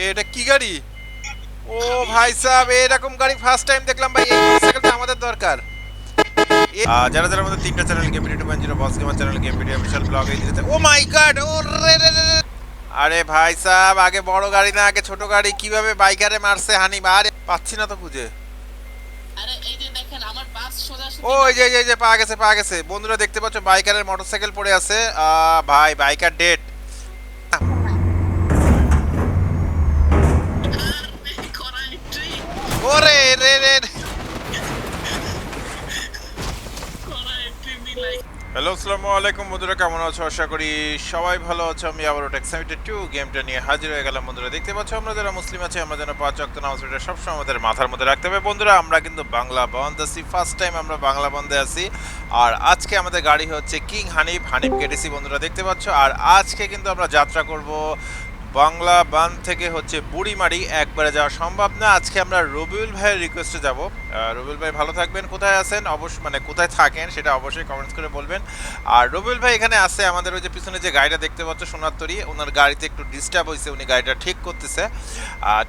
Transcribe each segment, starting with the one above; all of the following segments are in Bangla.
এটা কি গাড়ি? ও ভাই সাহেব এরকম গাড়ি ফার্স্ট টাইম দেখলাম ভাই এই মোটরসাইকেলটা আমাদের দরকার। যারা যারা আমাদের তিনটা channel game video two zero boss gamer channel game video Bishal blog এই দিতে ও মাই গড ও রে রে রে। আরে ভাই সাহেব আগে বড় গাড়ি না আগে ছোট গাড়ি কীভাবে বাইকারে মারছে হানি? আরে পাচ্ছি না তো খুঁজে। আরে এই যে দেখেন আমার বাস সোজা ও এই যে এই যে, যে পা গেছে পা গেছে। বন্ধুরা দেখতে পাচ্ছ বাইকারের মোটরসাইকেল পড়ে আছে। ভাই বাইকার ডেট করা এন্ট্রি ওরে, রে রে হ্যালো আসসালামু আলাইকুম বন্ধুরা, কেমন আছো? আশা করি সবাই ভালো আছো। আমি আবারও টেক্সামিটেড টু গেমটা নিয়ে হাজির হয়ে গেলাম বন্ধুরা। দেখতে পাচ্ছ, আমরা যারা মুসলিম আছি, আমরা যেন পাঁচ অক্ট নামাজ সবসময় আমাদের মাথার মধ্যে রাখতে হবে। বন্ধুরা, আমরা কিন্তু বাংলা বন্ধ আছি। ফার্স্ট টাইম আমরা বাংলা বন্ধে আছি। আর আজকে আমাদের গাড়ি হচ্ছে কিং হানিফ হানিফ কেটেসি বন্ধুরা, দেখতে পাচ্ছ। আর আজকে কিন্তু আমরা যাত্রা করব বাংলা বান থেকে হচ্ছে বুড়িমারি একবারে যাওয়া সম্ভব না। আজকে আমরা রবিউল ভাইয়ের রিকোয়েস্টে যাব। রবিউল ভাই ভালো থাকবেন। কোথায় আছেন? অবশ্য মানে কোথায় থাকেন সেটা অবশ্যই কমেন্টস করে বলবেন। আর রবিউল ভাই এখানে আছে আমাদের ওই যে পিছনে যে গাড়িটা দেখতে পাচ্ছ সোনার তরি ওনার গাড়িতে একটু ডিস্টার্ব হয়েছে উনি গাড়িটা ঠিক করতেছে।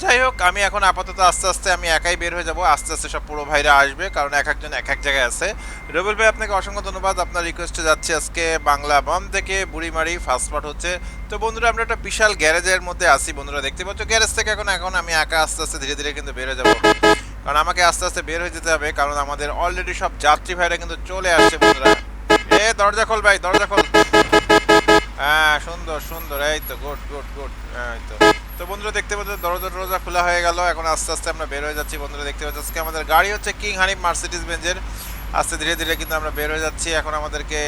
যাই হোক, আমি এখন আপাতত আস্তে আস্তে আমি একাই বের হয়ে যাব, আস্তে আস্তে সব পুরো ভাইরা আসবে, কারণ এক একজন এক এক জায়গায় আছে। রবিউল ভাই, আপনাকে অসংখ্য ধন্যবাদ। আপনার রিকোয়েস্টে যাচ্ছি আজকে বাংলা বম থেকে, বুড়িমারি ফার্স্ট স্পট হচ্ছে। তো বন্ধুরা, আমরা একটা বিশাল গ্যারেজের মধ্যে আসি বন্ধুরা, দেখতে পাচ্ছ গ্যারেজ থেকে এখন এখন আমি একা আস্তে আস্তে ধীরে ধীরে কিন্তু বের যাব। কারণ আমাকে আস্তে আস্তে বের হয়ে যেতে হবে, কারণ আমাদের অলরেডি সব যাত্রী ভাইরা কিন্তু চলে আসছে বন্ধুরা। এ, দরজা খোল ভাই, দরজা খোল। হ্যাঁ সুন্দর সুন্দর, এই তো গুড গুড গুড এই তো। তো বন্ধুরা, দেখতে পাচ্ছ, দরজা টরজা খোলা হয়ে গেল, এখন আস্তে আস্তে আমরা বের হয়ে যাচ্ছি। বন্ধুরা, দেখতে পাচ্ছ, আজকে আমাদের গাড়ি হচ্ছে কিং হানিফ মার্সিডিজ বেঞ্জের আস্তে ধীরে ধীরে কিন্তু আমরা বের হয়ে যাচ্ছি। এখন আমাদেরকে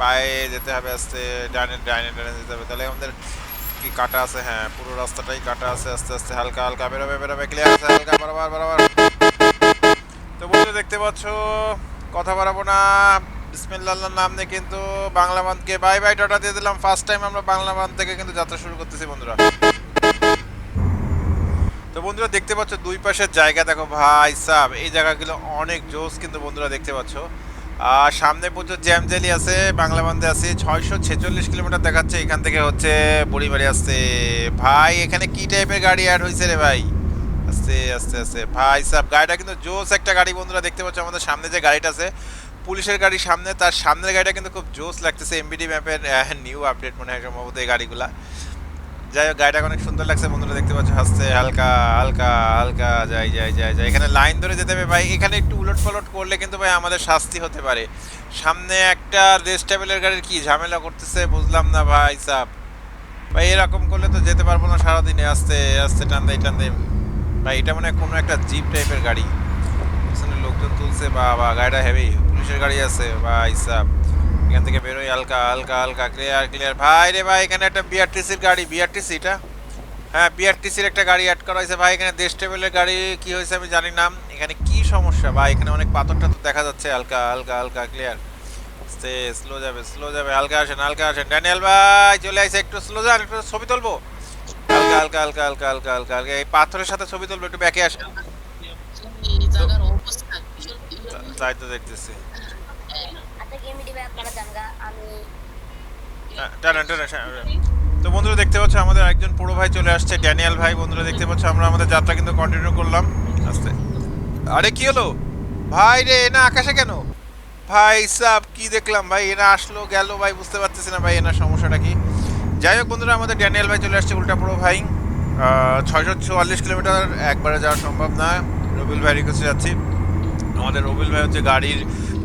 পায়ে যেতে হবে, আস্তে, ডাইনে ডাইনে ডাইনে যেতে হবে। তাহলে আমাদের কি কাটা আছে? হ্যাঁ পুরো রাস্তাটাই কাটা আছে, আস্তে আস্তে হালকা হালকা বেরোবে বেরোবে ক্লিয়ার আছে, হালকা, বরাবর বরাবর। তো বন্ধুরা, দেখতে পাচ্ছ, কথা বাড়াবো না। বিসমিল্লাহর নাম নিয়ে কিন্তু বাংলা বান্ধকে বাই বাই টাটা দিয়ে দিলাম। ফার্স্ট টাইম আমরা বাংলা বান্ধ থেকে কিন্তু যাত্রা শুরু করতেছি বন্ধুরা। তো বন্ধুরা, দেখতে পাচ্ছ, দুই পাশের জায়গা দেখো ভাই সাহ এই জায়গাগুলো অনেক জোস কিন্তু বন্ধুরা দেখতে পাচ্ছ। সামনে প্রচুর জ্যাম জেলি আছে, বাংলা বান্ধে আছে। ছয়শো ছেচল্লিশ কিলোমিটার দেখাচ্ছে, এখান থেকে হচ্ছে বুড়িবাড়ি আসছে। ভাই, এখানে কি টাইপের গাড়ি অ্যাড হয়েছে রে ভাই? আস্তে আস্তে আস্তে। ভাই সাহ গাড়িটা কিন্তু জোস একটা গাড়ি বন্ধুরা দেখতে পাচ্ছ, আমাদের সামনে যে গাড়িটা আছে, পুলিশের গাড়ি সামনে, তার সামনের গাড়িটা কিন্তু খুব জোস লাগতেছে এমবিডি ম্যাপের নিউ আপডেট মনে হয় সম্ভবত এই গাড়িগুলা। যাই হোক, গাড়িটা অনেক সুন্দর লাগছে, বন্ধুরা দেখতে পাচ্ছ হাসতে হালকা হালকা হালকা, যাই যাই যাই যাই। এখানে লাইন ধরে যেতে হবে ভাই। এখানে একটু উলট পালট করলে কিন্তু ভাই আমাদের শাস্তি হতে পারে। সামনে একটা রেস টেবিলের গাড়ির কি ঝামেলা করতেছে, বুঝলাম না ভাই সাপ ভাই, এরকম করলে তো যেতে পারব না সারাদিনে, আস্তে আস্তে টান দেয় টান ভাই, এটা মানে কোনো একটা জিপ টাইপের গাড়ি। লোকজন তুলছে বা বা গাড়িটা হেভি পুলিশের গাড়ি আছে, ভাই সাহ এখান থেকে বেরোই হালকা হালকা হালকা ক্লিয়ার ক্লিয়ার ভাই রে ভাই এখানে একটা বিআরটিসির গাড়ি বিআরটিসি এটা হ্যাঁ বিআরটিসির একটা গাড়ি অ্যাড করা হয়েছে। ভাই এখানে দেশ টেবিলের গাড়ি কি হয়েছে আমি জানি না। এখানে কি সমস্যা? ভাই এখানে অনেক পাথর টাথর দেখা যাচ্ছে। হালকা হালকা হালকা ক্লিয়ার সে স্লো যাবে স্লো যাবে। হালকা আসেন হালকা আসেন। ড্যানিয়েল ভাই চলে আসে একটু স্লো যান একটু ছবি তুলবো? হালকা হালকা হালকা হালকা হালকা হালকা হালকা। এই পাথরের সাথে ছবি তুলবো একটু ব্যাকে আসেন। তাই তো দেখতেছি আচ্ছা গেম দিবে আপনারা জানগা আমি হ্যাঁ, টানেন, টানেন, টানেন। তো বন্ধুরা দেখতে পাচ্ছ, আমাদের একজন পুরো ভাই চলে আসছে, ড্যানিয়েল ভাই। বন্ধুরা দেখতে পাচ্ছ, আমরা আমাদের যাত্রা কিন্তু কন্টিনিউ করলাম। আস্তে। আরে, কি হলো? ভাই রে এনা আকাশে কেন? ভাই সাব, কি দেখলাম? ভাই এনা আসলো, গেল, ভাই, বুঝতে পারতেছি না, ভাই, এনার সমস্যাটা কি? যাই হোক, বন্ধুরা, আমাদের ড্যানিয়েল ভাই চলে আসছে, উল্টা পুরো ভাই। ছয়শো চুয়াল্লিশ কিলোমিটার একবারে যাওয়া সম্ভব না। রবিল ভাই রিকোয়েস্টে যাচ্ছি। আমাদের রবিল ভাই হচ্ছে গাড়ির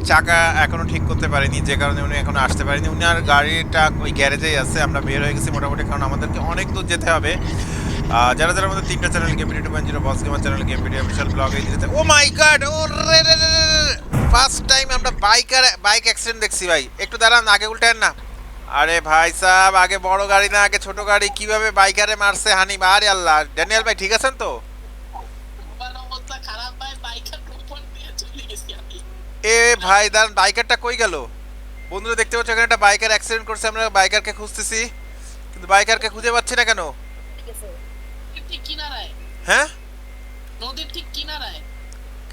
চাকা এখনও ঠিক করতে পারেনি, যে কারণে উনি এখনও আসতে পারেনি। উনি আর গাড়িটা ওই গ্যারেজেই আছে, আমরা বের হয়ে গেছি মোটামুটি, কারণ আমাদেরকে অনেক দূর যেতে হবে। যারা যারা আমাদের তিনটা channel video two zero boss gamer channel video Bishal blog এই দিতে ও মাই গড ও রে রে রে ফার্স্ট টাইম আমরা বাইকার বাইক অ্যাক্সিডেন্ট দেখছি ভাই। একটু দাঁড়ান, আগে উল্টেন না। আরে ভাই সাহেব, আগে বড় গাড়ি না, আগে ছোট গাড়ি। কীভাবে বাইকারে মারছে হানি আরে আল্লাহ। ড্যানিয়েল ভাই, ঠিক আছেন তো আমার অবস্থা খারাপ ভাই বাইকের উপর দিয়ে চলে গেছি আমি এ ভাই দাঁড়ান বাইকারটা কই গেল? বন্ধুরা দেখতে পাচ্ছ এখানে একটা বাইকার অ্যাক্সিডেন্ট করছে আমরা বাইকারকে খুঁজতেছি। কিন্তু বাইকারকে খুঁজে পাচ্ছি না কেন? ঠিক আছে। নদীর ঠিক কিনারায়। হ্যাঁ? নদীর ঠিক কিনারায়।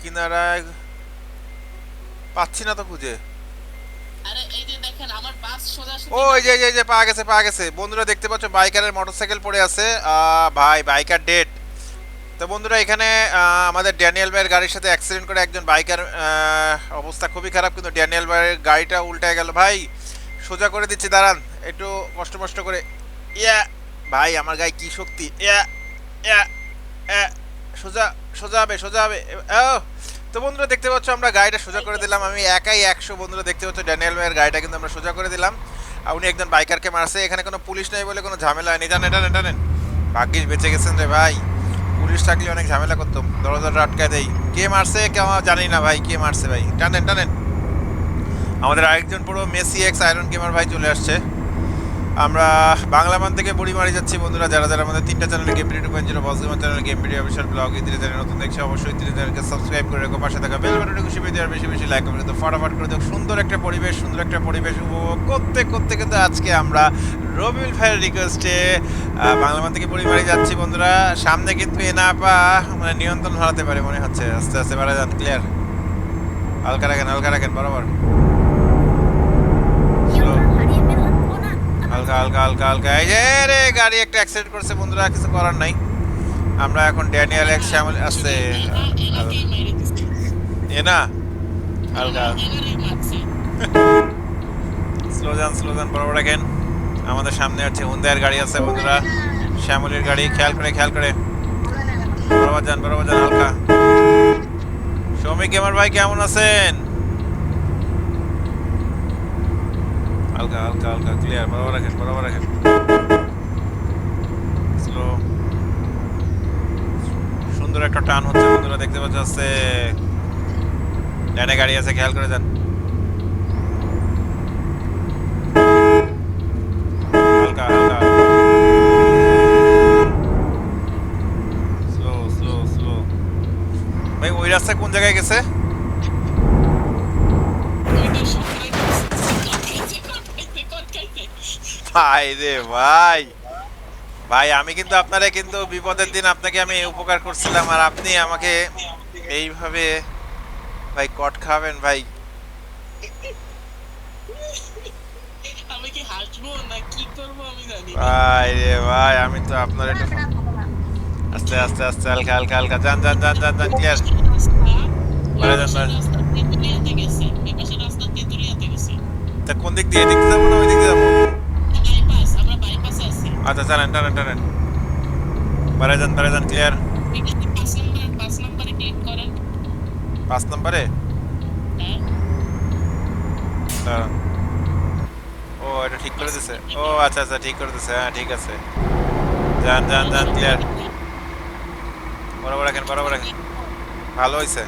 কিনারায় পাচ্ছি না তো খুঁজে। আরে এই যে ওই যে যে যে পাওয়া গেছে পাওয়া গেছে। বন্ধুরা দেখতে পাচ্ছ বাইকারের মোটরসাইকেল পড়ে আছে। ভাই বাইকার ডেট তো বন্ধুরা, এখানে আমাদের ড্যানিয়েল ভাইয়ের গাড়ির সাথে অ্যাক্সিডেন্ট করে একজন বাইকার অবস্থা খুবই খারাপ, কিন্তু ড্যানিয়েল ভাইয়ের গাড়িটা উল্টে গেল। ভাই, সোজা করে দিচ্ছি, দাঁড়ান। একটু কষ্ট কষ্ট করে। ইয়া, ভাই, আমার গায়ে কি শক্তি? ইয়া ইয়া সোজা সোজা হবে সোজা হবে। তো বন্ধুরা, দেখতে পাচ্ছ, আমরা গাড়িটা সোজা করে দিলাম। আমি একাই একশো, বন্ধুরা, দেখতে পাচ্ছ, ড্যানিয়েল ভাইয়ের গাড়িটা কিন্তু আমরা সোজা করে দিলাম। উনি একজন বাইকারকে মারছে। এখানে কোনো পুলিশ নেই বলে কোনো ঝামেলা হয়নি। জানেন এটা নেন ভাগ্যিস বেঁচে গেছেন রে ভাই। পুলিশ থাকলে অনেক ঝামেলা করতাম। দরজাটা আটকায় দেই। কে মারছে কেউ জানি না ভাই, কে মারছে ভাই। টানেন টানেন। আমাদের আরেকজন পুরো মেসি এক্স আয়রন গেমার ভাই চলে আসছে। আমরা বাংলা মান থেকে বুড়িমারি যাচ্ছি বন্ধুরা। যারা যারা আমাদের তিনটা চ্যানেলে game two point zero boss gamer channel game video official blog ইত্যাদি চ্যানেল নতুন দেখছে, অবশ্যই ইত্যাদি চ্যানেলকে সাবস্ক্রাইব করে রেখো, পাশে থাকা বেল বাটনটা খুশি পেয়ে দেওয়ার বেশি বেশি লাইক করে তো ফটাফট করে দাও সুন্দর একটা পরিবেশ, সুন্দর একটা পরিবেশ উপভোগ করতে করতে কিন্তু আজকে আমরা রবিউল ভাইয়ের রিকোয়েস্টে বাংলা মান থেকে বুড়িমারি যাচ্ছি বন্ধুরা? সামনে কিন্তু এনাপা মানে নিয়ন্ত্রণ হারাতে পারে মনে হচ্ছে। আস্তে আস্তে বাড়া যান ক্লিয়ার হালকা রাখেন হালকা রাখেন বরাবর। না। হালকা হালকা হালকা হালকা। এই যে রে গাড়ি একটা অ্যাক্সিডেন্ট করছে বন্ধুরা কিছু করার নাই। আমরা এখন ড্যানিয়েল এক শ্যামল আসছে এ না হালকা এনারই মারছে। স্লো যান স্লো যান বরাবর রাখেন আমাদের সামনে হচ্ছে হুন্দায়ের গাড়ি আছে, বন্ধুরা। শ্যামলির গাড়ি, খেয়াল করে খেয়াল করে। বরাবর যান বরাবর যান, হালকা। সৌমিক আমার ভাই, কেমন আছেন? হালকা হালকা হালকা ক্লিয়ার বরাবর রাখেন বরাবর রাখেন। স্লো সুন্দর একটা টান হচ্ছে, বন্ধুরা, দেখতে পাচ্ছ আছে ডানে গাড়ি আছে, খেয়াল করে যান হালকা হালকা স্লো স্লো স্লো ভাই ওই রাস্তা কোন জায়গায় গেছে? ভাই রে ভাই। ভাই আমি কিন্তু আপনারে কিন্তু বিপদের দিন আপনাকে আমি উপকার করছিলাম আর আপনি আমাকে এইভাবে ভাই কট খাবেন ভাই। আমি কি হাসবো না কি করব আমি জানি ভাই রে ভাই আমি তো আপনার একটু আস্তে আস্তে আস্তে হালকা হালকা হালকা যান যান যান যান যান ক্লিয়ার রাস্তা, বাড়ি যান, ওই পাশের বাড়ি। রাস্তা তেঁতুলিয়াতে গেছে, এই পাশের রাস্তা তেঁতুলিয়াতে গেছে। তা কোন দিক দিয়ে এদিক দিয়ে যাব না ওই দিক দিয়ে যাব বাইপাস, আমরা বাইপাসে আছি। আচ্ছা টানেন টানেন টানেন বাড়াই যান বাড়াই যান ক্লিয়ার এখানে পাঁচ নাম্বার- পাঁচ নাম্বারে click করেন। পাঁচ নম্বরে হ্যাঁ, দাঁড়ান। ও এটা ঠিক করে দিছে ও আচ্ছা আচ্ছা ঠিক করে দিছে হ্যাঁ ঠিক আছে যান যান যান ক্লিয়ার বরাবর রাখেন বরাবর রাখেন। ভালো হয়েছে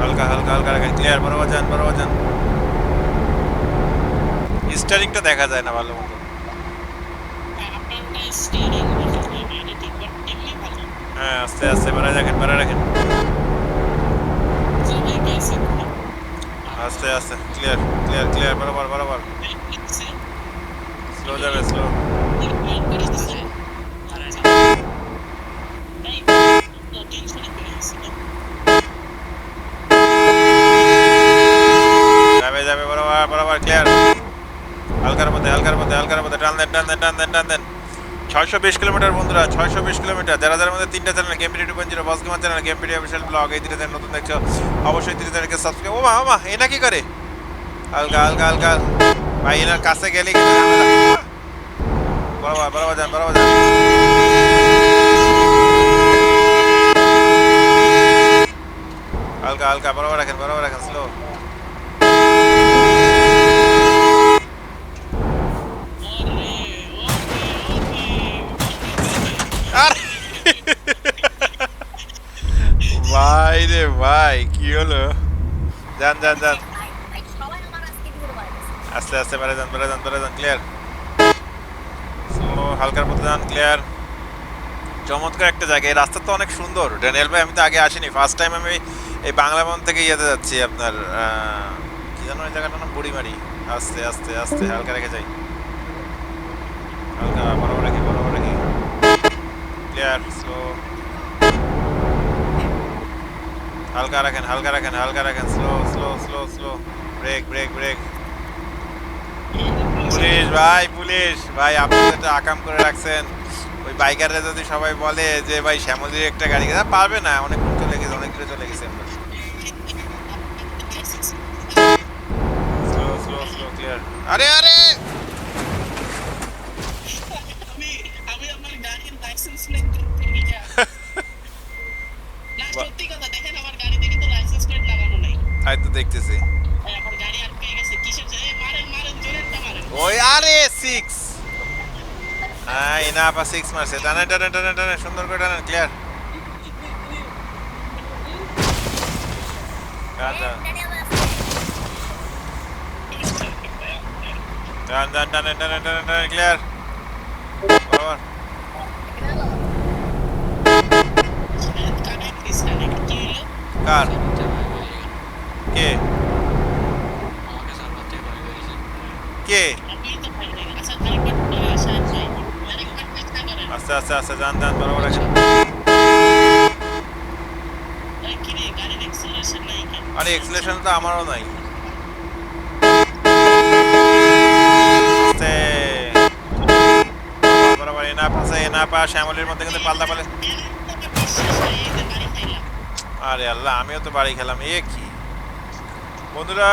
হালকা হালকা হালকা রাখেন। ক্লিয়ার বরাবর যান বরাবর যান। স্টারিংটা দেখা যায় না ভালো মতো। হ্যাঁ, আস্তে আস্তে বাড়াই রাখেন বাড়াই রাখেন। আস্তে আস্তে ক্লিয়ার ক্লিয়ার ক্লিয়ার বরাবর বরাবর। স্লো যাবে স্লো click করে দিচ্ছে। তাই, তো tension এ পড়ে গেছিল। যাবে যাবে, বরাবর বরাবর ক্লিয়ার হালকার মধ্যে হালকার মধ্যে হালকার মধ্যে, টান দেন টান দেন টান দেন টান দেন। ছয়শো বিশ কিলোমিটার বন্ধুরা, ছয়শো বিশ কিলোমিটার। যারা যারা আমাদের তিনটা channel game two point zero boss gamer channel video official blog এই তিনটা নতুন দেখছ, অবশ্যই তিনটা চ্যানেলকে সাবস্ক্রাইব ও মা এটা কি করে? হালকা হালকা হালকা। ভাই, এনার কাছে গেলে। বরাবর বরাবর যান বরাবর যান। হালকা, বরাবর রাখেন বরাবর রাখেন স্লো ভাই রে ভাই, কি হলো? যান যান যান। আস্তে আস্তে, বেড়ে যান বেড়ে যান বেড়ে যান ক্লিয়ার হালকার মধ্যে যান ক্লিয়ার চমৎকার একটা জায়গা, এই রাস্তা তো অনেক সুন্দর। ড্যানিয়েল ভাই, আমি তো আগে আসিনি। ফার্স্ট টাইম আমি এই বাংলা বন থেকে ইয়েতে যাচ্ছি আপনার কি জানো ওই জায়গাটার নাম বুড়িমারি। আস্তে আস্তে আস্তে হালকা রেখে যাই। হালকা বরাবর রাখি বরাবর রাখি। ক্লিয়ার স্লো হালকা রাখেন হালকা রাখেন হালকা রাখেন। Slow slow slow slow brake brake brake police ভাই পুলিশ। ভাই আপনি তো আকাম করে রাখছেন। ওই বাইকাররা যদি সবাই বলে যে ভাই শ্যামলির একটা গাড়ি পারবে না। অনেক দূর চলে গেছে অনেক দূরে চলে গেছে। আমরা স্লো স্লো স্লো ক্লিয়ার আরে আরে আমি আমি আমার গাড়ির লাইসেন্স প্লেট দেখতে গিয়ে না সত্যি কথা দেখেন আমার গাড়িতে কিন্তু লাইসেন্স প্লেট লাগানো নাই তাই তো দেখতেছি আমার গাড়ি আটকে গেছে কিসের জন্য? মারেন মারেন জোরে মারেন ওই আরে সিক্স হ্যাঁ ইনা আপা সিক্স মারছে টানে টানে টানে টানে সুন্দর করে টানে ক্লিয়ার ভাই আজকে টান টান টানে টানে টানে টানে ক্লিয়ার বরাবর কানেক্ট ডিসকানেক্ট কি হলো কার কে আমাকে সার্ভার থেকে বাইরে হয়েছে কে আমি তো ভাই নাই আচ্ছা আরেকবার সাহেব ভাই আরেকবার চেষ্টা করেন আস্তে আস্তে আস্তে যান যান বরাবর আছে এই কি রে গাড়ির এক্সেলারেশন নাই কেন আরে এক্সলেশন তো আমারও নাই আস্তে বরাবর এনা এনা শ্যামলির মধ্যে কিন্তু পাল্লা পালে এর একটা বিশ্বাস নাই এই যে গাড়ি খাইলাম আরে আল্লাহ, আমিও তো বাড়ি খেলাম, এ কি? বন্ধুরা,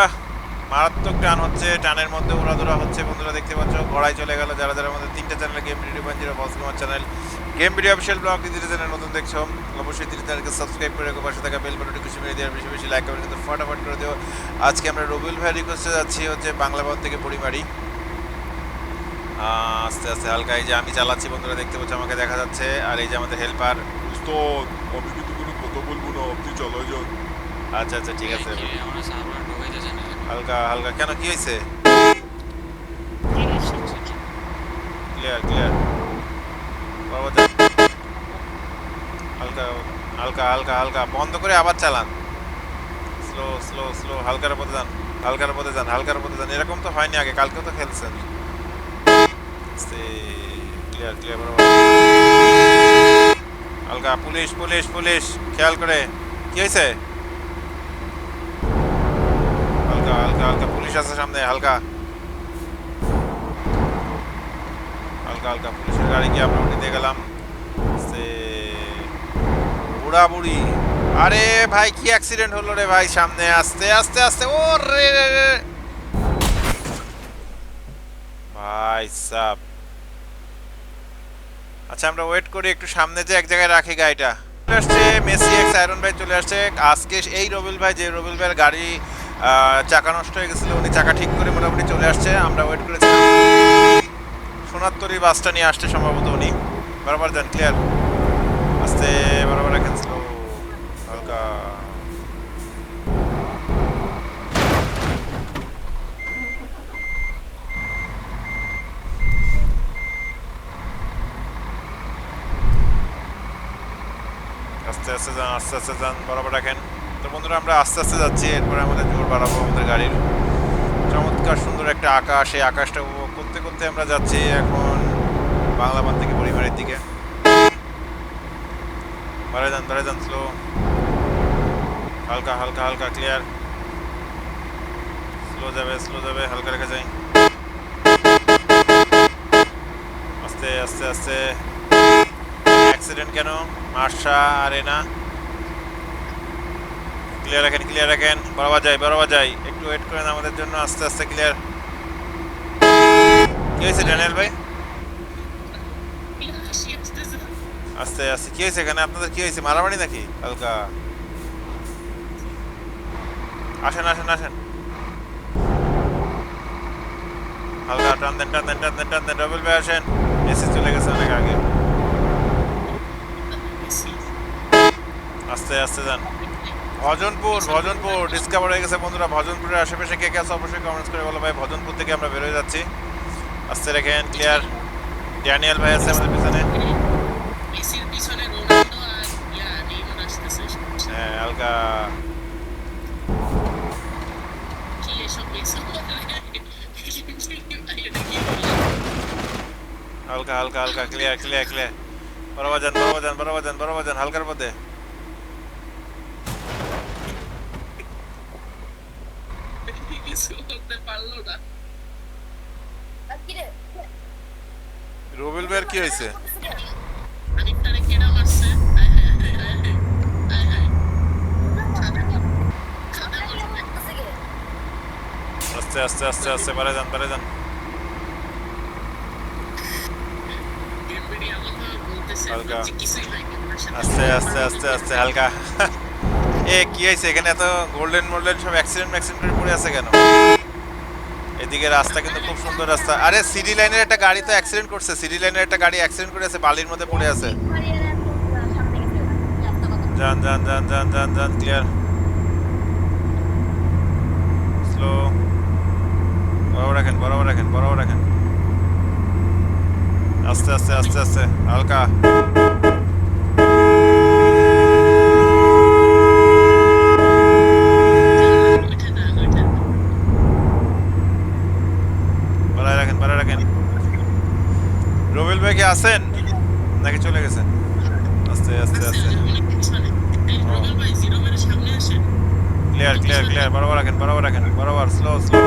মারাত্মক টান হচ্ছে, টানের মধ্যে উড়াদুরা হচ্ছে। বন্ধুরা, দেখতে পাচ্ছ, গড়াই চলে গেল। যারা যারা আমাদের তিনটা channel game video one zero channel game video official blog দিদি চ্যানেল নতুন দেখছ, অবশ্যই দিদি চ্যানেলকে সাবস্ক্রাইব করে পাশে থাকা বেল বাটনটি খুশি মেরে দেওয়ার বেশি বেশি লাইক কমেন্ট কিন্তু ফটাফট করে দিও। আজকে আমরা রবিউল ভাই রিকোয়েস্টে যাচ্ছি, হচ্ছে বাংলা ভবন থেকে পরিমারি। আস্তে আস্তে হালকা এই যে আমি চালাচ্ছি বন্ধুরা দেখতে পাচ্ছি আমাকে দেখা যাচ্ছে। আর এই যে আমাদের হেল্পার উস্তাদ আমি কিন্তু কোনো কথা বলব না আপনি চালাই যান। আচ্ছা আচ্ছা ঠিক আছে। হালকা হালকা কেন কি হয়েছে? ক্লিয়ার ক্লিয়ার হালকা হালকা হালকা হালকা বন্ধ করে আবার চালান। স্লো স্লো স্লো হালকার পথে যান হালকার পথে যান হালকার পথে যান। এরকম তো হয়নি আগে কালকেও তো খেলছেন। ক্লিয়ার ক্লিয়ার বরাবর হালকা পুলিশ পুলিশ পুলিশ খেয়াল করে। কি হয়েছে হালকা হালকা হালকা পুলিশ আছে সামনে, হালকা। হালকা হালকা পুলিশের গাড়ি গিয়ে আমরা উঠে গেলাম? সে বুড়া বুড়ি আরে ভাই, কি অ্যাক্সিডেন্ট হলো রে ভাই সামনে? আস্তে আস্তে আস্তে ও রে। ভাই সাব। আচ্ছা আমরা ওয়েট করি, একটু সামনে যে এক জায়গায় রাখি গাড়িটা। চলে আসছে মেসি এক্স আয়রন ভাই চলে আসছে। আজকে এই রবিল ভাই, যে রবিল ভাইয়ের গাড়ি চাকা নষ্ট হয়ে গেছিল, উনি চাকা ঠিক করে মোটামুটি চলে আসছে। আমরা ওয়েট করেছিলাম। সোনাত্তরি বাসটা নিয়ে আসছে সম্ভবত উনি। বারবার যান ক্লিয়ার আস্তে বরাবর রাখেন স্লো হালকা আস্তে আস্তে যান আস্তে আস্তে যান, বরাবর রাখেন। তো বন্ধুরা, আমরা আস্তে আস্তে যাচ্ছি, এরপরে আমাদের জোর বাড়াবো আমাদের গাড়ির। চমৎকার সুন্দর একটা আকাশ, এই আকাশটা উপভোগ করতে করতে আমরা যাচ্ছি এখন বাংলা বান থেকে পরিবারের দিকে। বাড়ে যান বাড়ে যান স্লো হালকা হালকা হালকা ক্লিয়ার স্লো যাবে স্লো যাবে, হালকা রেখে যাই। আস্তে আস্তে আস্তে। অ্যাক্সিডেন্ট কেন? মার্শা আরে না ক্লিয়ার রাখেন ক্লিয়ার রাখেন। বরাবর যাই বরাবর যাই। একটু ওয়েট করেন আমাদের জন্য, আস্তে আস্তে ক্লিয়ার কি হয়েছে ড্যানিয়েল ভাই? আস্তে আস্তে, কি হয়েছে এখানে? আপনাদের কি হয়েছে, মারামারি নাকি? হালকা। আসেন আসেন আসেন। হালকা, টান দেন টান দেন টান দেন টান দেন। ডবল ভাই আসেন। এসে চলে গেছে অনেক আগে। আস্তে আস্তে যান। ভজনপুর ভজনপুর ডিসকভার হয়ে গেছে বন্ধুরা। ভজনপুরের আশেপাশে কে কে আছে অবশ্যই কমেন্টস করে বলো ভাই। ভজনপুর থেকে আমরা বেরোয় যাচ্ছি। আস্তে রেখেন ক্লিয়ার ড্যানিয়েল ভাই আছে আমাদের পিছনে। হ্যাঁ হালকা। হালকা হালকা হালকা। ক্লিয়ার ক্লিয়ার ক্লিয়ার বরাবর যান বরাবর যান বরাবর যান বরাবর যান হালকার পথে কিছু করতে পারল না আর কি রে? রবিল ভাইয়ের কি হয়েছে? হায় হায় হায় হায়। হায়? আস্তে আস্তে আস্তে আস্তে পারে যান পারে যান। হালকা। আস্তে আস্তে আস্তে আস্তে হালকা। এ কি হয়েছে? এখানে এত গোল্ডেন মোল্ডেন সব অ্যাক্সিডেন্ট ম্যাক্সিডেন্ট পড়ে আছে কেন? এদিকে রাস্তা কিন্তু খুব সুন্দর রাস্তা। আরে সিডি লাইনের একটা গাড়ি তো অ্যাক্সিডেন্ট করছে। সিডি লাইনের একটা গাড়ি অ্যাক্সিডেন্ট করে আছে, বালির মধ্যে পড়ে আছে? যান যান যান যান যান যান ক্লিয়ার স্লো বরাবর রাখেন বরাবর রাখেন বরাবর রাখেন। আস্তে আস্তে আস্তে আস্তে, হালকা ওইটা না ওইটা না। বাড়ায় রাখেন বাড়ায় রাখেন রবিল ভাই কি আছেন? নাকি চলে গেছেন? আস্তে আস্তে আস্তে। ক্লিয়ার ক্লিয়ার ক্লিয়ার বরাবর রাখেন বরাবর রাখেন। বরাবর স্লো স্লো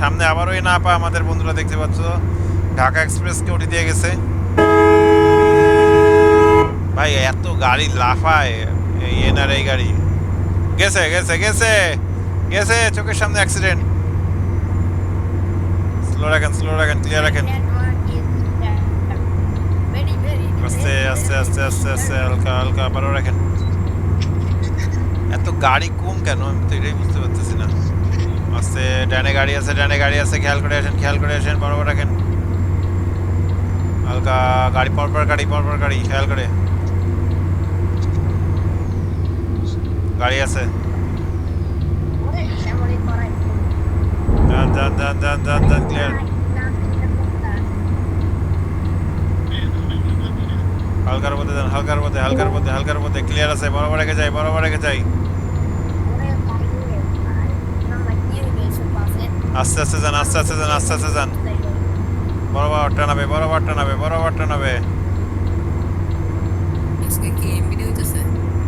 সামনে আবারও এই না পা আমাদের বন্ধুরা দেখতে পাচ্ছ। ঢাকা এক্সপ্রেসকে উঠে দিয়ে গেছে। ভাই এত গাড়ি লাফায়। এনার এই গাড়ি। গেছে গেছে গেছে। গেছে চোখের সামনে অ্যাক্সিডেন্ট স্লো রাখেন স্লো রাখেন ক্লিয়ার রাখেন। আস্তে আস্তে আস্তে আস্তে আস্তে হালকা হালকা আবারও রাখেন। এত গাড়ি কম কেন? আমি তো এটাই বুঝতে পারতেছি না। আস্তে ডানে গাড়ি আছে ডানে গাড়ি আছে খেয়াল করে আসেন খেয়াল করে আসেন বরাবর রাখেন। হালকা গাড়ি পরপর গাড়ি পরপর গাড়ি খেয়াল করে। গাড়ি আছে। যান যান যান যান যান যান ক্লিয়ার হালকার মধ্যে যান হালকার মধ্যে হালকার মধ্যে হালকার মধ্যে ক্লিয়ার আছে বরাবর রেখে যাই বরাবর রেখে যাই? আস্তে আস্তে যান আস্তে আস্তে যান আস্তে আস্তে যান। বরাবর টানাবে বরাবর টানাবে বরাবর টানাবে।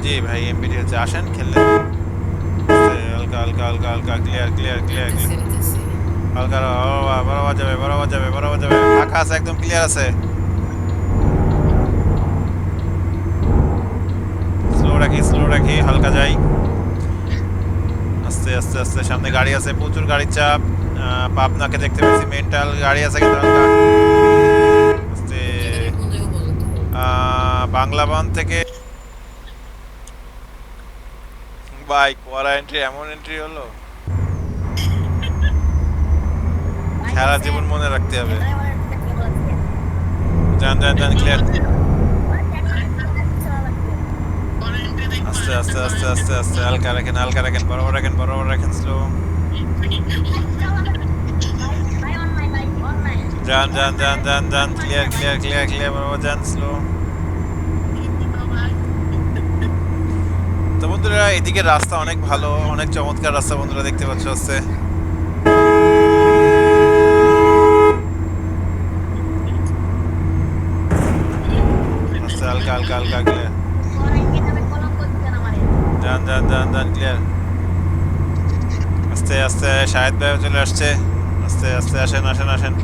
জি ভাই এমবিডি হচ্ছে আসেন খেললে হালকা হালকা হালকা হালকা ক্লিয়ার ক্লিয়ার ক্লিয়ার হইতেছে হালকা বরাবর যাবে বরাবর যাবে বরাবর যাবে ফাঁকা আছে একদম ক্লিয়ার আছে স্লো রাখি স্লো রাখি হালকা যাই। আস্তে আস্তে আস্তে সামনে গাড়ি আছে প্রচুর গাড়ির চাপ। পাবনাকে দেখতে পেয়েছি মেন্টাল গাড়ি আছে কিন্তু আস্তে। বাংলাবান থেকে ভাই কোয়ারা এন্ট্রি এমন এন্ট্রি হলো? সারা জীবন মনে রাখতে হবে। যান যান যান ক্লিয়ার পরে এন্ট্রি দেখব আস্তে আস্তে আস্তে আস্তে আস্তে। হালকা রাখেন হালকা রাখেন, বরাবর রাখেন বরাবর রাখেন স্লো যান যান যান যান যান ক্লিয়ার ক্লিয়ার ক্লিয়ার ক্লিয়ার বরাবর যান স্লো তো বন্ধুরা, এদিকে রাস্তা অনেক ভালো, অনেক চমৎকার রাস্তা বন্ধুরা, দেখতে পাচ্ছ, আস্তে। হালকা হালকা হালকা ক্লিয়ার ডান ডান যান ক্লিয়ার আস্তে আস্তে শাহেদ ভাই চলে আসছে। আস্তে আস্তে, আসেন আসেন আসেন।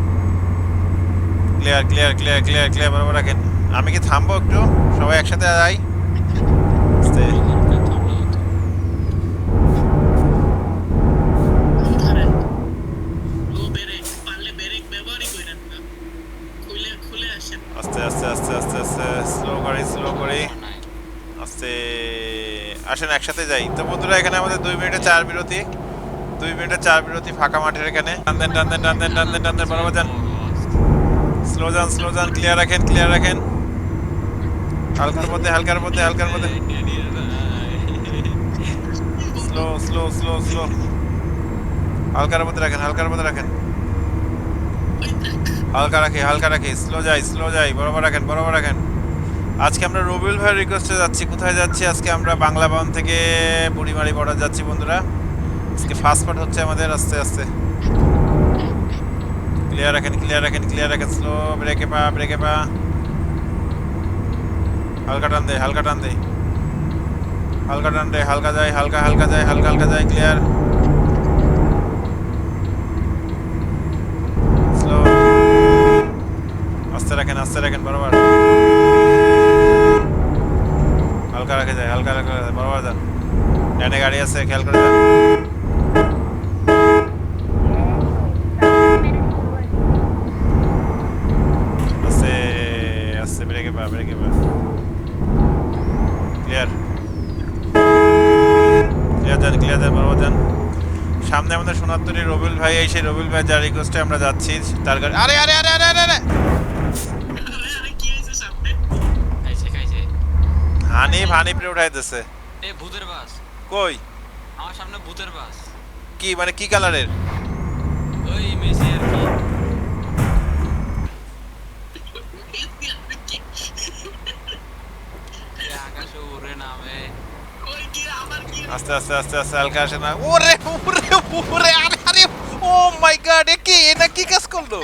Clear clear clear clear clear বরাবর রাখেন। আমি কি থামবো একটু? সবাই একসাথে যাই আস্তে। একসাথে যাই। তো বন্ধুরা, এখানে আমাদের দুই মিনিটে চার বিরতি। দুই মিনিটে চার বিরতি ফাঁকা মাঠের এখানে। টান দেন টান দেন টান দেন টান দেন টান দেন, বরাবর যান। স্লো যান স্লো যান ক্লিয়ার রাখেন ক্লিয়ার রাখেন। হালকার মধ্যে হালকার মধ্যে হালকার মধ্যে। স্লো স্লো স্লো স্লো হালকার মধ্যে রাখেন, হালকার মধ্যে রাখেন। হালকা রাখি হালকা রাখি। স্লো যাই স্লো যাই, বরাবর রাখেন বরাবর রাখেন। আজকে আমরা রবিউল ভাইয়ের রিকোয়েস্টে যাচ্ছি। কোথায় যাচ্ছি? আজকে আমরা বাংলা ভবন থেকে বুড়িমারি বর্ডার যাচ্ছি বন্ধুরা। আজকে ফার্স্ট পার্ট হচ্ছে আমাদের আস্তে আস্তে। ক্লিয়ার রাখেন ক্লিয়ার রাখেন ক্লিয়ার রাখেন। স্লো ব্রেকে পা ব্রেকে পা। হালকা টান দেয় হালকা টান দেয় হালকা টান দেয় হালকা যায়, হালকা হালকা যায়, হালকা হালকা যায় ক্লিয়ার স্লো আস্তে রাখেন আস্তে রাখেন, বারবার। রাখে যায়, হালকা হালকা বরাবর যান। গাড়ি আছে, খেয়াল করে ক্লিয়ার ক্লিয়ার সামনে আমাদের সোনাত্তরী ভাই, এই সেই ভাই যার রিকোয়েস্টে আমরা যাচ্ছি, তার গাড়ি আরে আরে আরে আরে আরে! হানিফ হানিফরে উঠাই দিছে। এ ভূতের বাস। কই? আমার সামনে ভূতের বাস। কি মানে কি কালারের? ওই মেসি আর কি। এ আস্তে আস্তে আস্তে আস্তে হালকা আসে না। ওরে ওরে ওরে আরে আরে ও মাই গড এ কি এটা কি কাজ করল?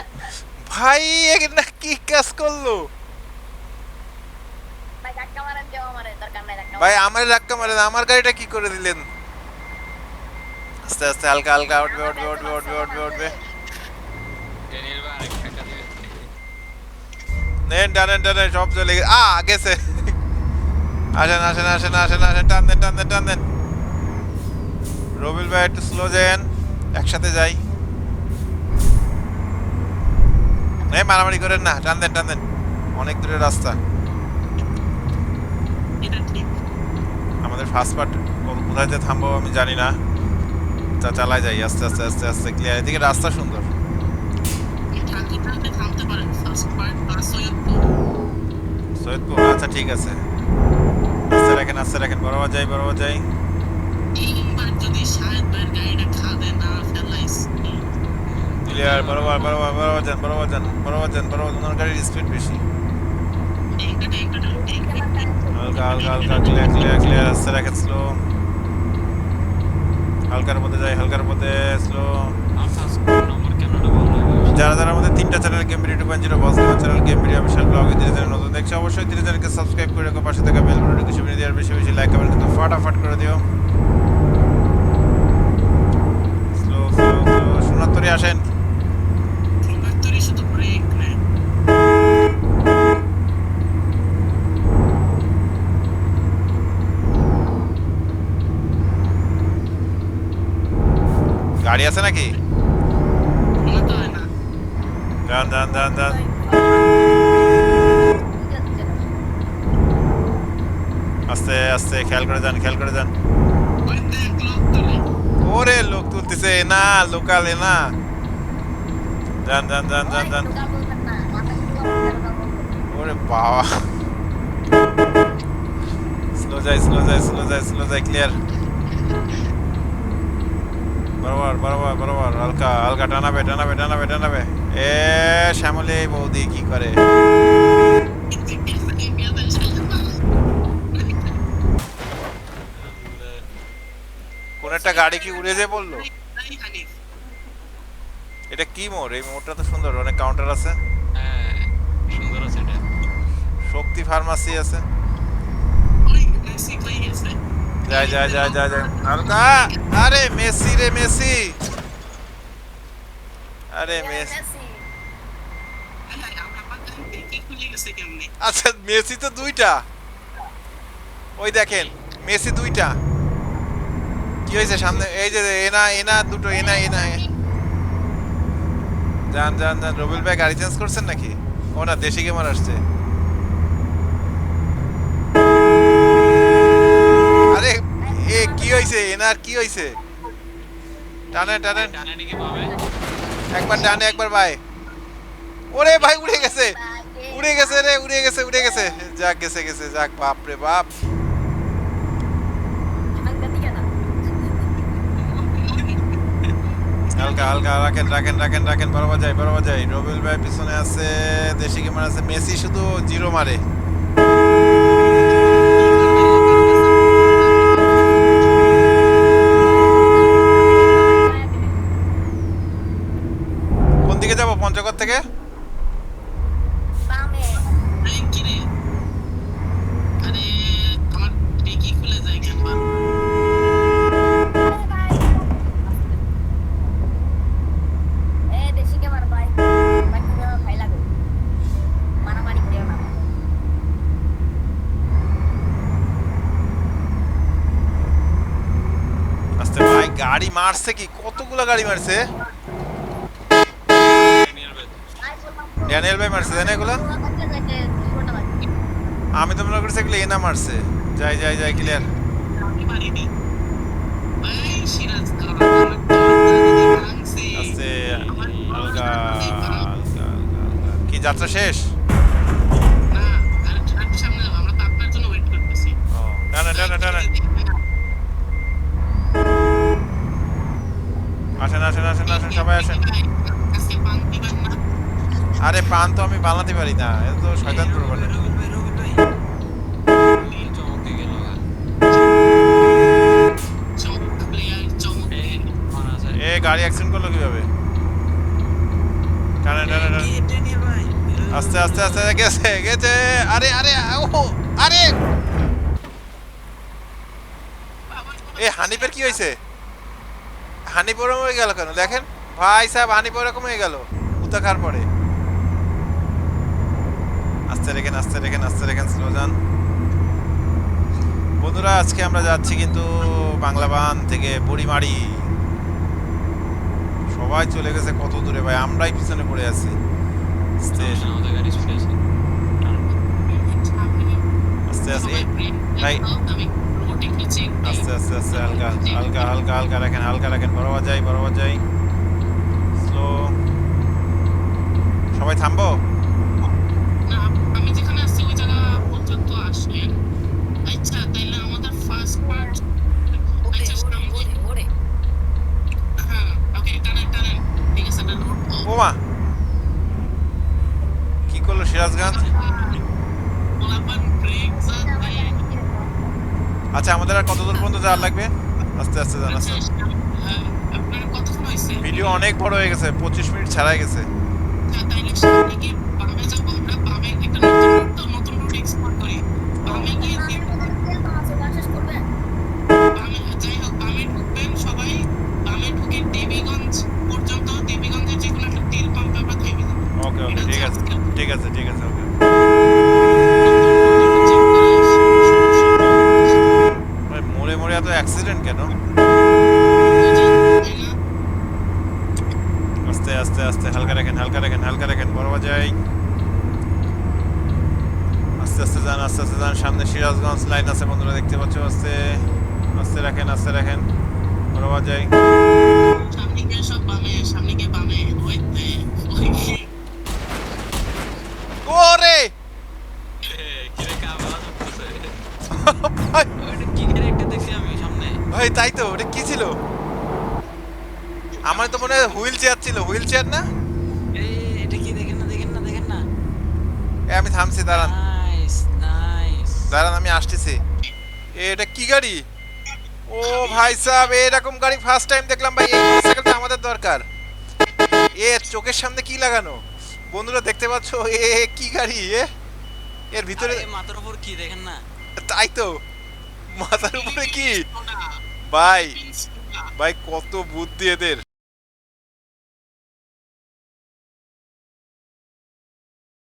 ভাই এটা কি কাজ করল ভাই ধাক্কা মারেন দেও আমারে দরকার নাই ধাক্কা ভাই আমার ধাক্কা মারে না আমার গাড়িটা কি করে দিলেন? আস্তে আস্তে হালকা হালকা উঠবে উঠবে উঠবে উঠবে উঠবে। উঠবে নেন টানেন টানেন সব চলে গেছে। আ গেছে। আসেন আসেন আসেন আসেন আসেন টান দেন টান দেন টান দেন। রবিল ভাই একটু স্লো যান একসাথে যাই। মারামারি করেন না টান দেন টান দেন। অনেক দূরের রাস্তা এটা ঠিক আমাদের ফার্স্ট পার্ট কোথায় যে থামবো আমি জানি না। তা চালাই যাই আস্তে আস্তে আস্তে আস্তে ক্লিয়ার এদিকে রাস্তা সুন্দর। সৈয়দপুর। আচ্ছা ঠিক আছে। আস্তে রাখেন আস্তে রাখেন বরাবর যাই বরাবর যাই। ক্লিয়ার বরাবর বরাবর বরাবর যান বরাবর যান বরাবর যান বরাবর গাড়ির স্পিড বেশি। হালকা হালকা হালকা ক্লিয়ার ক্লিয়ার ক্লিয়ার আস্তে রাখেন স্লো হালকার মধ্যে যাই, হালকার মধ্যে স্লো যারা যারা আমাদের তিনটা channel game video two point zero boss channel game video official ব্লগে ধীরে ধীরে নতুন দেখছে, অবশ্যই ধীরে ধীরে সাবস্ক্রাইব করে রাখো, পাশে থাকা বেল বাটনটি কিছু মিনিট দেওয়ার বেশি বেশি লাইক কমেন্ট কিন্তু ফাটাফাট করে দিও। স্লো স্লো স্লো সোনাত্তরি আসেন। আছে নাকি ডান ডান ডান ডান আস্তে আস্তে খেয়াল করে যান খেয়াল করে যান ওরে লোক তুলতেছে না লোকালে না ডান ডান ডান ডান ডান ওরে বাবা স্লো যায় স্লো যায় স্লো যায় স্লো যায় ক্লিয়ার বরাবর বরাবর বরাবর। হালকা হালকা টানাবে টানাবে টানাবে টানাবে। এ শ্যামলি বৌদি কি করে? কোন একটা গাড়ি কি উড়ে যে বলল? এটা কি মোড়? এই মোড়টা তো সুন্দর অনেক কাউন্টার আছে। হ্যাঁ সুন্দর আছে। এটা শক্তি ফার্মাসি আছে যাই যাই যাই যাই যাই। হালকা আরে মেসি রে মেসি। আরে মেসি। আচ্ছা মেসি তো দুইটা। ওই দেখেন মেসি দুইটা। কি হয়েছে সামনে? এই যে এনা এনা দুটো এনা এনা যান যান যান রবিল ভাই গাড়ি চেঞ্জ করছেন নাকি? ও না দেশি গেমার আসছে আরে কি হয়েছে এনার কি ডানে দিকে পাবে একবার ডানে একবার ভাই। ওরে ভাই, উড়ে গেছে। উড়ে গেছে রে, উড়ে গেছে উড়ে গেছে। যাক গেছে গেছে, যাক, বাপ রে বাপ। হালকা হালকা, রাখেন রাখেন রাখেন রাখেন। বরাবর যাই বরাবর যাই। রবিল ভাই পিছনে আছে, দেশি গেমার আছে। মেসি শুধু জিরো মারে কোন দিকে যাব পঞ্চগড় থেকে আরে আমার ডিকি খুলে যায় কেন বা? এ দেশি কে মার ভাই ভাই তুমি আমার ভাই লাগো মারা গাড়ি মারছে কি? কতগুলো গাড়ি মারছে? ড্যানিয়েল ভাই মারছে তাই না এগুলো? আমি তো মনে করছি এগুলো এনা মারছে। যাই যাই যাই ক্লিয়ার। কি যাত্রা শেষ? না আর ট্রাক সামনে যাব আমরা তো আপনার জন্য ওয়েট করতেছি ও টানা টানা টানা আসেন আসেন আসেন আসেন, সবাই আসেন। আরে পান তো আমি বানাতে পারি না এটা তো শয়তান এ গাড়ি অ্যাক্সিডেন্ট করল কীভাবে? আস্তে আস্তে আস্তে, গেছে গেছে। আরে আরে, ও, আরে! এ হানিফের কি হয়েছে? হানিফ ওরকম হয়ে গেল কেন? দেখেন ভাই সাহেব হানিফ ওরকম হয়ে গেল উতা খার পরে। আস্তে রেখেন আস্তে রেখেন আস্তে রেখেন স্লো যান। বন্ধুরা আজকে আমরা যাচ্ছি কিন্তু বাংলাবান থেকে বুড়িমারি। সবাই চলে গেছে কত দূরে ভাই? আমরাই পিছনে পড়ে আছি। আস্তে। আস্তে ভাই আস্তে আস্তে আস্তে হালকা হালকা হালকা হালকা রাখেন হালকা রাখেন বরাবর যাই বরাবর যাই স্লো সবাই থামবো আমি যেখানে আসছি ওই জায়গা পর্যন্ত আসেন আচ্ছা তাইলে আমাদের ফার্স্ট পার্ট ওরে আচ্ছা ওরে সামনে ওরে ওরে হ্যাঁ ওকে টানেন টানেন ঠিক আছে না রোড বোমা কি করল সিরাজগঞ্জ গোলাপান ব্রেক যাতে আচ্ছা আমাদের আর কতদূর পর্যন্ত যাওয়ার লাগবে? আস্তে আস্তে যান আচ্ছা আস্তে হ্যাঁ, কতক্ষণ হয়েছে? ভিডিও অনেক বড় হয়ে গেছে পঁচিশ মিনিট ছাড়াই গেছে আচ্ছা, তাইলে সামনে গিয়ে বামে যাব আমরা বামে একটা নতুন রুট তো নতুন রুট এক্সপ্লোর করি বামে গিয়ে যে- বামে যাই হোক বামে ঢুকবেন সবাই বামে ঢুকে দেবীগঞ্জ পর্যন্ত দেবীগঞ্জের যে কোনো একটা তেল পাম্পে আমরা থেমে যাব ওকে ওকে ঠিক আছে ঠিক আছে ঠিক আছে ওকে চেক করে ভাই, মোড়ে মোড়ে এত অ্যাক্সিডেন্ট কেন তাই না আস্তে আস্তে আস্তে হালকা রাখেন হালকা রাখেন হালকা রাখেন বরাবর যাই আস্তে আস্তে যান আস্তে আস্তে যান সামনে সিরাজগঞ্জ লাইন আছে বন্ধুরা দেখতে পাচ্ছ আস্তে আস্তে রাখেন আস্তে রাখেন। বরাবর যাই ওরে! ভাই, তাই তো ওটা কি ছিল? আমার তো মনে হয় হুইল চেয়ার ছিল হুইল চেয়ার না? এটা কি দেখেন না দেখেন না দেখেন না? আমি থামছি দাঁড়ান। দাঁড়ান আমি আসতেছি। এ, এটা কি গাড়ি? ও ভাই সাহেব এরকম গাড়ি ফার্স্ট টাইম দেখলাম ভাই এই মোটরসাইকেলটা আমাদের দরকার। এ চোখের সামনে কি লাগানো? বন্ধুরা দেখতে পাচ্ছ এ কি গাড়ি এ? এর ভিতরে মাথার উপর কি দেখেন না? তাই তো। মাথার উপরে কি? ভাই ভাই কত বুদ্ধি এদের।